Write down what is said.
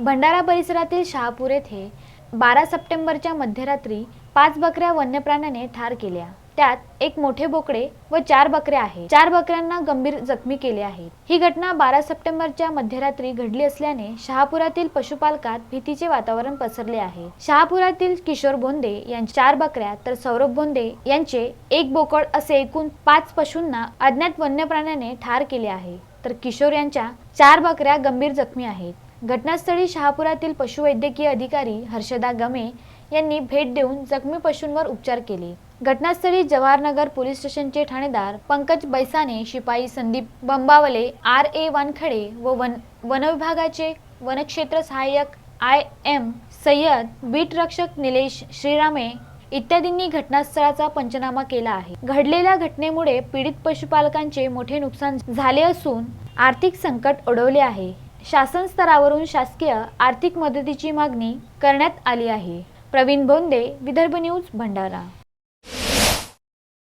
भंडारा परिसरातील शहापूर येथे बारा सप्टेंबरच्या मध्यरात्री पाच बकऱ्या वन्यप्राण्याने ठार केल्या. त्यात एक मोठे बोकडे व चार बकऱ्या आहेत. चार बकऱ्यांना गंभीर जखमी केले आहेत. ही घटना बारा सप्टेंबरच्या मध्यरात्री घडली असल्याने शहापुरातील पशुपालकात भीतीचे वातावरण पसरले आहे. शहापुरातील किशोर बोंदे यांच्या चार बकऱ्या तर सौरभ बोंदे यांचे एक बोकड असे एकूण पाच पशूंना अज्ञात वन्य प्राण्याने ठार केले आहे. तर किशोर यांच्या चार बकऱ्या गंभीर जखमी आहेत. घटनास्थळी शहापुरातील पशुवैद्यकीय अधिकारी हर्षदा गमे यांनी भेट देऊन जखमी पशूंवर उपचार केले. घटनास्थळी जवाहरनगर पोलीस स्टेशनचे ठाणेदार पंकज बैसाने शिपाई संदीप बंबावले आर ए वानखडे व वन वनविभागाचे वनक्षेत्र सहाय्यक आय एम सय्यद बीट रक्षक निलेश श्रीरामे इत्यादींनी घटनास्थळाचा पंचनामा केला आहे. घडलेल्या घटनेमुळे पीडित पशुपालकांचे मोठे नुकसान झाले असून आर्थिक संकट ओढवले आहे. शासन स्तरावरून शासकीय आर्थिक मदतीची मागणी करण्यात आली आहे. प्रवीण बोंदे विदर्भ न्यूज भंडारा.